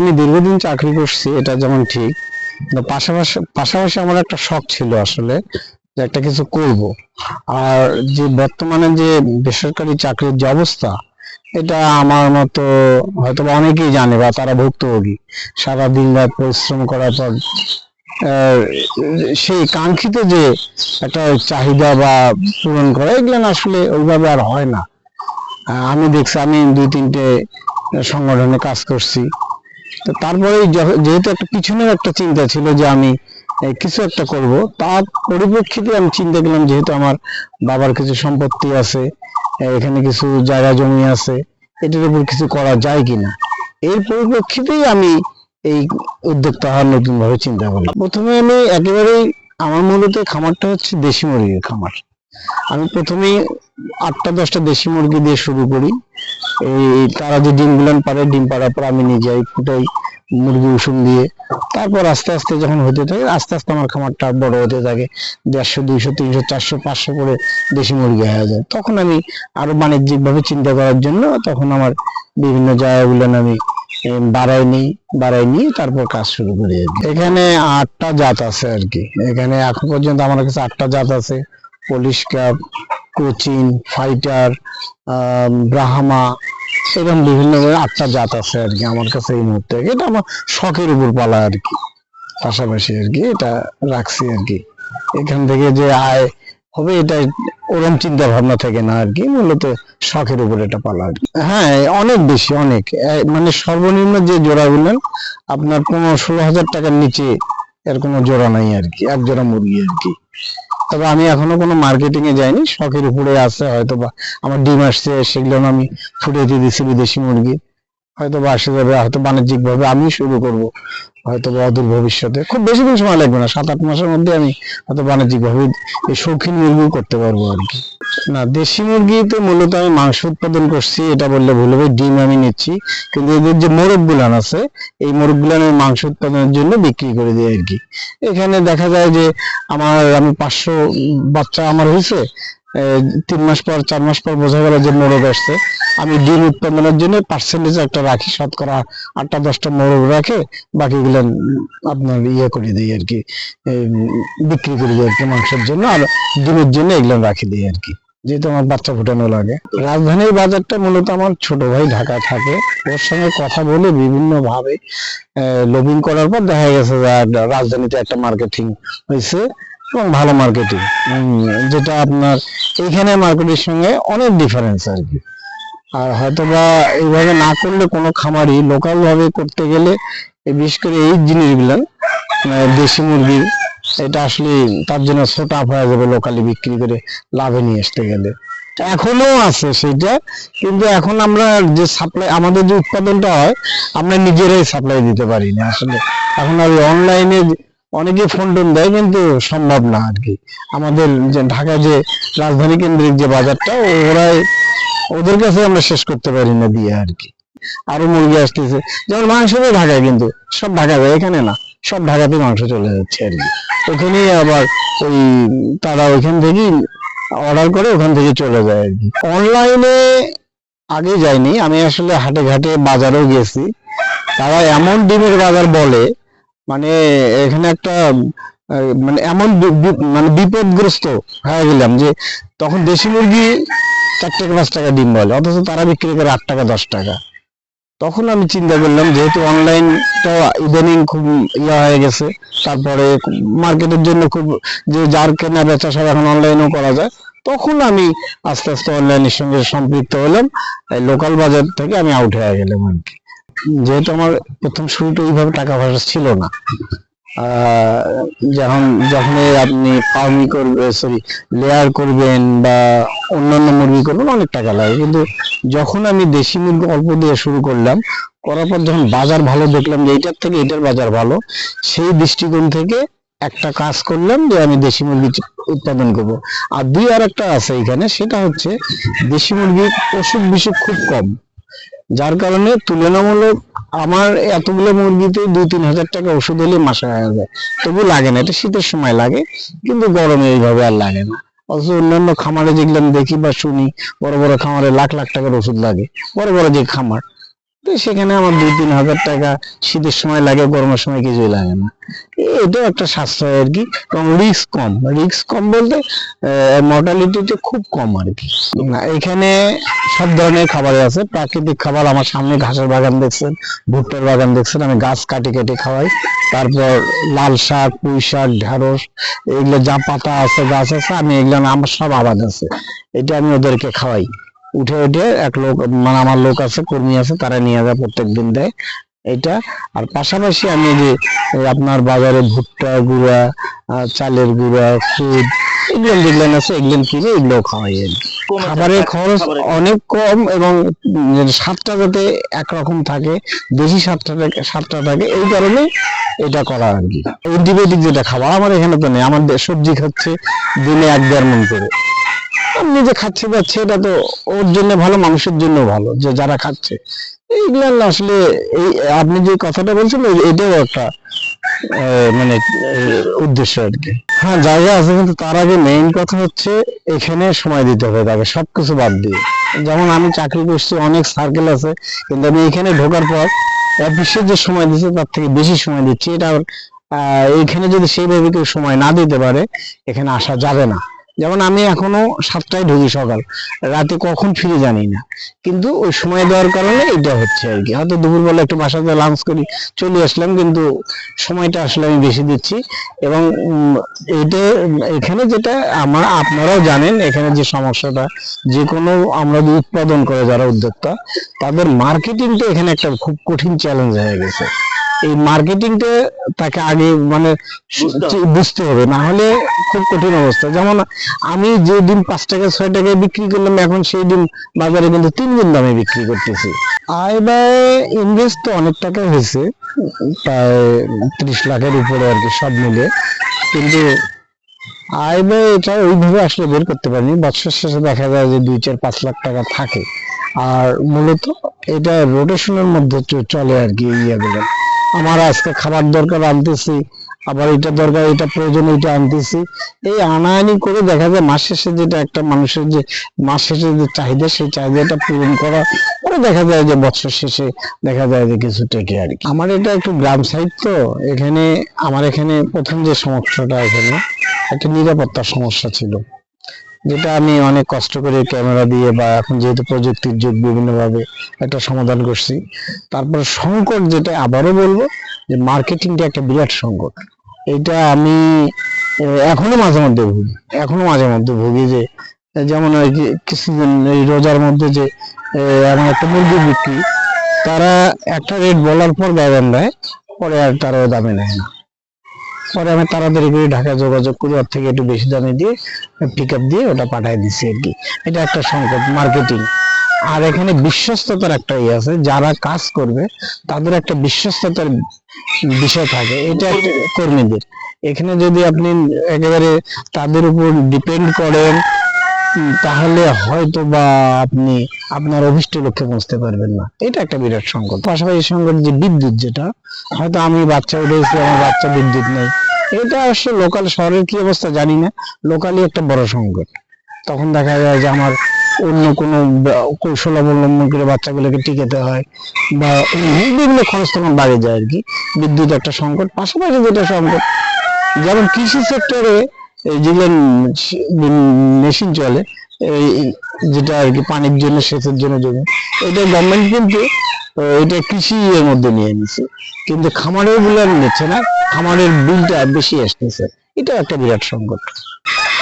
আমি দীর্ঘদিন চাকরি করছি, এটা যেমন ঠিক। পাশাপাশি পাশাপাশি আমার একটা শখ ছিল আসলে যে একটা কিছু করব। আর যে বর্তমানে যে বেসরকারি চাকরির যে অবস্থা, এটা আমার মতো হয়তো অনেকেই জানে বা তারা ভুক্তভোগী। সারা দিন রাত পরিশ্রম করার পর সেই কাঙ্ক্ষিত যে একটা চাহিদা বা পূরণ করা, এগুলো আসলে ওইভাবে আর হয় না। আমি দেখছি, আমি দুই তিনটে সংগঠনে কাজ করছি। তো তারপরে যেহেতু একটা পিছনের একটা চিন্তা ছিল যে আমি কিছু একটা করব, তার পরিপ্রেক্ষিতে আমি চিন্তা করলাম যেহেতু আমার বাবার কিছু সম্পত্তি আছে এখানে কিছু জায়গা জমি আছে, এটার উপর কিছু করা যায় কিনা। এর পরিপ্রেক্ষিতেই আমি এই উদ্যোক্তা হওয়ার নতুন ভাবে চিন্তা করলাম প্রথমে আমি একেবারেই, আমার মূলত খামারটা হচ্ছে দেশি মুরগির খামার। আমি প্রথমেই আটটা দশটা দেশি মুরগি দিয়ে শুরু করি। এই তারা যে ডিম গুলান পারে, ডিম পাড়ার পর আমি নিজেই ফুটাই মুরগি উষুম দিয়ে। তারপর আস্তে আস্তে যখন হতে থাকে, আস্তে আস্তে আমার খামারটা বড় হতে থাকে। দেড়শো, দুইশো, তিনশো, চারশো, পাঁচশো করে দেশি মুরগি হয়ে যায়। তখন আমি আরও বাণিজ্যিক ভাবে চিন্তা করার জন্য তখন আমার বিভিন্ন জায়গাগুলো আমি বাড়াই নিই, বাড়াই নিয়ে তারপর কাজ শুরু করি। এখানে আটটা জাত আছে আর কি। এখানে এখন পর্যন্ত আমার কাছে আটটা জাত আছে। Polish cap Cochin, fighter Brahma, এরকম বিভিন্ন আটটা জাত আছে আর কি আমার কাছে এই মুহূর্তে। এটা আমার শখের উপর পালা আর কি। পাশাপাশি আর কি এটা রাখছি আর কি। এখান থেকে যে আয় হবে এটা ওরম চিন্তা ভাবনা থেকে না আর কি, মূলত শখের উপর এটা পালা আর কি। হ্যাঁ অনেক বেশি, অনেক। মানে সর্বনিম্ন যে জোড়া গুলেন, আপনার পনেরো ষোলো হাজার টাকার নিচে এর কোনো জোড়া নাই আর কি, এক জোড়া মুরগি আর কি। তবে আমি এখনও কোনো মার্কেটিং এ যাইনি, শখের উপরে আছে হয়তো বা আমার ডিম আসছে, সেগুলো আমি ফুটিয়ে দিছি বিদেশি মুরগি। হয়তো বা যাবে হয়তো বাণিজ্যিক ভাবে আমি শুরু করব, হয়তো বা অদূর ভবিষ্যতে। খুব বেশি দিন সময় লাগবে না, সাত, আট মাসের মধ্যে আমি হয়তো বাণিজ্যিক ভাবে এই শৌখিন মুরগিও করতে পারব আর কি। না, দেশি মুরগি তো মূলত আমি মাংস উৎপাদন করছি, এটা বললে ভুল হবে, ডিম আমি নিচ্ছি। কিন্তু এদের যে মোরগ গুলান আছে, এই মোরগ গুলান আমি মাংস উৎপাদনের জন্য বিক্রি করে দিই আর কি। এখানে দেখা যায় যে আমার, আমি পাঁচশো বাচ্চা আমার হয়েছে তিন মাস পর, চার মাস পর বোঝা গেল যে মোরগ আসছে। আমি ডিম উৎপাদনের জন্য পার্সেন্টেজ একটা রাখি, শতকরা আটটা, দশটা মোরগ রাখে, বাকিগুলো আপনার ইয়ে করে দিই আর কি বিক্রি করে দিই আর কি মাংসের জন্য, আর ডিমের জন্য এগুলো রাখি দিই আর কি, যেহেতু আমার বাচ্চা ফুটানো লাগে। রাজধানীর বাজারটা মূলত আমার ছোট ভাই ঢাকা থাকে। ওর সঙ্গে কথা বলে বিভিন্ন ভাবে লবিং করার পর দেখা গেছে যে রাজধানীতে একটা মার্কেটিং হয়েছে। এবং ভালো মার্কেটিং যেটা আপনার এইখানে মার্কেটের সঙ্গে অনেক ডিফারেন্স আর কি। আর হয়তো বা এইভাবে না করলে কোনো খামারই লোকাল ভাবে করতে গেলে বিশেষ করে এই জিনিসগুলো আহ, দেশি মুরগি এটা আসলে তার জন্য ছোট আপ হয়ে যাবে লোকালি বিক্রি করে লাভে নিয়ে আসতে গেলে। এখনও আছে সেটা কিন্তু এখন আমরা যে সাপ্লাই আমাদের যে উৎপাদনটা হয় আমরা নিজেরাই সাপ্লাই দিতে পারি না আসলে। এখন আর অনলাইনে অনেকে ফোন টোন দেয়, কিন্তু সম্ভব না আর কি আমাদের যে ঢাকা যে রাজধানী কেন্দ্রিক যে বাজারটা, ওরাই ওদের কাছে আমরা শেষ করতে পারি না দিয়ে আর কি আরও মুরগি আসতেছে। যেমন মাংস তো ঢাকায় কিন্তু, সব ঢাকা যায়, এখানে না, সব ঢাকাতে মাংস চলে যাচ্ছে আর কি ওখানেই আবার ওই তারা ওইখান থেকেই অর্ডার করে, ওখান থেকে চলে যায় আর কি অনলাইনে আগে যাইনি আমি আসলে হাটে ঘাটে বাজারেও গেছি। তারা এমন ডিমের বাজার বলে মানে এখানে একটা মানে এমন মানে বিপদগ্রস্ত হয়ে গেলাম যে তখন দেশি মুরগি চার টাকা পাঁচ টাকা ডিম বলে, অথচ তারা বিক্রি করে আট টাকা, দশ টাকা। তখন আমি চিন্তা করলাম যেহেতু অনলাইনটা ইদানিং খুব ইয়া হয়ে গেছে, তারপরে মার্কেটের জন্য খুব যে যার কেনা বেচা সব এখন অনলাইনেও করা যায়, তখন আমি আস্তে আস্তে অনলাইনের সঙ্গে সম্পৃক্ত হলাম লোকাল বাজার থেকে আমি আউট হয়ে গেলাম আর কি। যেহেতু আমার প্রথম শুরুতে ওইভাবে টাকা পয়সা ছিল না যখন যখন আপনি ফার্মি করবে সরি লেয়ার করবেন বা অন্যান্য মুরগি করবেন, অনেক টাকা লাগে। কিন্তু যখন আমি দেশি মুরগি অল্প দিয়ে শুরু করলাম, করার পর যখন বাজার ভালো দেখলাম যে এইটার থেকে এটার বাজার ভালো, সেই দৃষ্টিকোণ থেকে একটা কাজ করলাম যে আমি দেশি মুরগি উৎপাদন করব। আর দুই আর একটা আছে এখানে, সেটা হচ্ছে দেশি মুরগির অসুখ বিসুখ খুব কম। যার কারণে তুলনামূলক আমার এতগুলো মুরগিতে দুই, তিন হাজার টাকা ওষুধ হলে মাসে হয়ে যায়। তবু লাগে না, এটা শীতের সময় লাগে, কিন্তু গরমে এইভাবে আর লাগে না। অথচ অন্যান্য খামারে যেগুলো দেখি বা শুনি, বড় বড় খামারে লাখ লাখ টাকার ওষুধ লাগে, বড় বড় যে খামার তো সেখানে আমার দুই, তিন হাজার টাকা শীতের সময় লাগে, গরমের সময় কিছুই লাগে না। এটাও একটা সাশ্রয় আর কি এবং রিস্ক কম। রিস্ক কম বলতে মর্টালিটিটা খুব কম আর কি। না, এখানে সব ধরনের খাবারই আছে। প্রাকৃতিক খাবার আমার সামনে ঘাসের বাগান দেখছেন, ভুট্টার বাগান দেখছেন, আমি গাছ কাটি, কেটে খাওয়াই। তারপর লাল শাক, পুঁই শাক, ঢেঁড়স, এগুলো যা পাতা আছে, গাছ আছে, আমি এগুলো আমার সব আবাদ আছে। এটা আমি ওদেরকে খাওয়াই। উঠে উঠে এক লোক মানে আমার লোক আছে কর্মী আছে তারা নিয়ে যায় প্রত্যেক দিন দেয়। এটা আর পাশাপাশি আমি যে আপনার বাজারে ভুট্টা গুঁড়া চালের গুঁড়া খুদ এগুলো যেগুলো আছে এগুলো কিনে এগুলো খাওয়াই। খাবারের খরচ অনেক কম এবং স্বাদটা যাতে একরকম থাকে বেশি স্বাদটা স্বাদটা থাকে এই কারণে এটা করা আর কি। অ্যান্টিবায়োটিক যেটা খাবার আমার এখানে তো নেই আমার সবজি খাচ্ছে দিনে এক দেড় মন করে। নিজে খাচ্ছি পাচ্ছি এটা তো ওর জন্য ভালো, মানুষের জন্য ভালো, যে যারা খাচ্ছে। এইগুলো আসলে এই, আপনি যে কথাটা বলছেন এটাও একটা মানে উদ্দেশ্য আর কি। হ্যাঁ জায়গা আছে, কিন্তু তার আগে মেইন কথা হচ্ছে এখানে সময় দিতে হবে তাকে, সবকিছু বাদ দিয়ে। যেমন আমি চাকরি করছি, অনেক সার্কেল আছে, কিন্তু আমি এখানে ঢোকার পর অফিসে যে সময় দিচ্ছে, তার থেকে বেশি সময় দিচ্ছি। এটা এইখানে যদি সেইভাবে কেউ সময় না দিতে পারে, এখানে আসা যাবে না। যেমন আমি এখনও সাতটায় ঢুকি সকাল, রাতে কখন ফিরে জানি না। কিন্তু ওই সময় দেওয়ার কারণে এটা হচ্ছে আর কি। হয়তো দুপুরবেলা একটু বাসাতে লাঞ্চ করি, চলে আসলাম, কিন্তু সময়টা আসলে আমি বেশি দিচ্ছি। এবং এটা এখানে যেটা আমার আপনারাও জানেন, এখানে যে সমস্যাটা, যে কোনো আমরা যে উৎপাদন করে যারা উদ্যোক্তা, তাদের মার্কেটিংটা এখানে একটা খুব কঠিন চ্যালেঞ্জ হয়ে গেছে। এই মার্কেটিংটা তাকে আগে মানে বুঝতে হবে। না হলে খুব কঠিন অবস্থা। যেমন আমি যে ডিম পাঁচ টাকা ছয় টাকায় বিক্রি করলাম এখন সেই ডিম বাজারে কিন্তু তিন গুণ দামে বিক্রি করতেছি। আয় ব্যয় ইনভেস্ট তো অনেক টাকা হয়েছে প্রায় ত্রিশ লাখের উপরে আর কি সব মিলে। কিন্তু আয় ব্যয় এটা ওইভাবে আসলে বের করতে পারিনি। বছর শেষে দেখা যায় যে দুই চার পাঁচ লাখ টাকা থাকে। আর মূলত এটা রোটেশনের মধ্যে চলে আর কি ইয়েগুলো। আমার আজকে খাবার দরকার আনতেছি, আবার এটা দরকার, এটা প্রয়োজন, এটা আনতেছি। এই আনাআনি করে দেখা যায় মাস শেষে যেটা একটা মানুষের যে, মাস শেষে যে চাহিদা, সেই চাহিদাটা পূরণ করা, পরে দেখা যায় যে বছর শেষে দেখা যায় যে কিছু টেকে আর কি। আমার এটা একটু গ্রাম সাইড তো, এখানে, আমার এখানে প্রথম যে সমস্যাটা এখানে, একটা নিরাপত্তার সমস্যা ছিল। যেটা আমি অনেক কষ্ট করে ক্যামেরা দিয়ে বা এখন যেহেতু প্রযুক্তির যুগ বিভিন্ন ভাবে একটা সমাধান করছি, তারপর সংকট যেটা আবারও বলব যে মার্কেটিংটা একটা বিরাট সংকট। এটা আমি এখনও মাঝে মধ্যে ভুগি, এখনও মাঝে মধ্যে ভুগি যে, যেমন ওই যে কিছুদিন এই রোজার মধ্যে যে আমার একটা মুরগি বিক্রি, তারা একটা রেট বলার পর বেতন দেয় পরে আর তারা ওই দামে নেয় না। পরে আমি তাড়াতাড়ি করে ঢাকায় যোগাযোগ করি ওর থেকে একটু বেশি দামে দিয়ে পিক দিয়ে ওটা পাঠিয়ে দিচ্ছি আর কি। এটা একটা সংকট মার্কেটিং আর এখানে বিশ্বস্ততার একটা ইয়ে আছে, যারা কাজ করবে, তাদের একটা বিশ্বস্ততার বিষয় থাকে। এটা কর্মীদের। এখানে যদি আপনি একেবারে তাদের উপর ডিপেন্ড করেন তাহলে হয়তো বা আপনি আপনার অভিষ্ট লক্ষ্যে পৌঁছতে পারবেন না। এটা একটা বিরাট সংকট। পাশাপাশি সংকট যে বিদ্যুৎ যেটা, হয়তো আমি বাচ্চা উঠেছি, আমার বাচ্চা বিদ্যুৎ নেই। এটা আসলে লোকাল শহরের কি অবস্থা জানি না। লোকালি একটা বড় সংকট। তখন দেখা যায় যে আমার অন্য কোনো কৌশল অবলম্বন করে বাচ্চাগুলোকে টিকেতে হয় বা বিভিন্ন খরচ তখন বাড়ে যায় আর কি বিদ্যুৎ একটা সংকট, পাশাপাশি যেটা সংকট, যেমন কৃষি সেক্টরে যেগুলো মেশিন চলে এই যেটা আর কি পানির জন্য, সেচের জন্য জমি। এটা গভর্নমেন্ট কিন্তু এটা কৃষি এর মধ্যে নিয়ে নিছে। কিন্তু খামারেরগুলো নিচ্ছে না। খামারের বিলটা বেশি আসতেছে। এটা একটা বিরাট সংকট।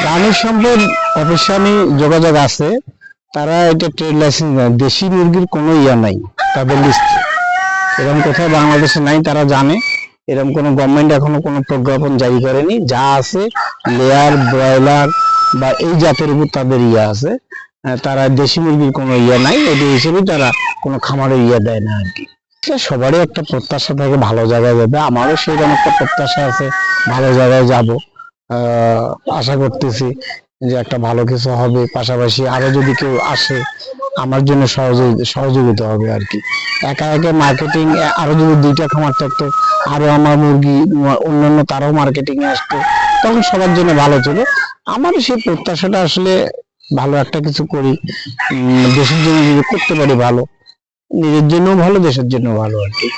প্রাণী সম্পদ অফিসে আমি যোগাযোগ আছে। তারা এটা ট্রেড লাইসেন্স দেয় দেশি মুরগির কোনো ইয়া নাই। তাদের লিস্টে এরকম কোথাও বাংলাদেশে নাই, তারা জানে। এরকম কোনো গভর্নমেন্ট এখনও কোনো প্রজ্ঞাপন জারি করেনি। যা আছে লেয়ার ব্রয়লার বা এই জাতের উপর তাদের ইয়া আছে তারা দেশি মুরগির কোনো ইয়া নাই এটি হিসেবে তারা কোনো খামারে ইয়া দেয় না আর কি। সবারই একটা প্রত্যাশা থাকে, ভালো জায়গায় যাবে। আমারও সেরকম একটা প্রত্যাশা আছে, ভালো জায়গায় যাব। আশা করতেছি যে একটা ভালো কিছু হবে। পাশাপাশি আরও যদি কেউ আসে আমার জন্য সহযোগিতা হবে আর কি। একা একা মার্কেটিং আরও যদি দুইটা খামার থাকতো, আরও আমার মুরগি, অন্যান্য তারাও মার্কেটিং এ আসতো, তখন সবার জন্য ভালো ছিল। আমার সেই প্রত্যাশাটা আসলে ভালো একটা কিছু করি। দেশের জন্য যদি করতে পারি ভালো, নিজের জন্য ভালো, দেশের জন্য ভালো আর কি।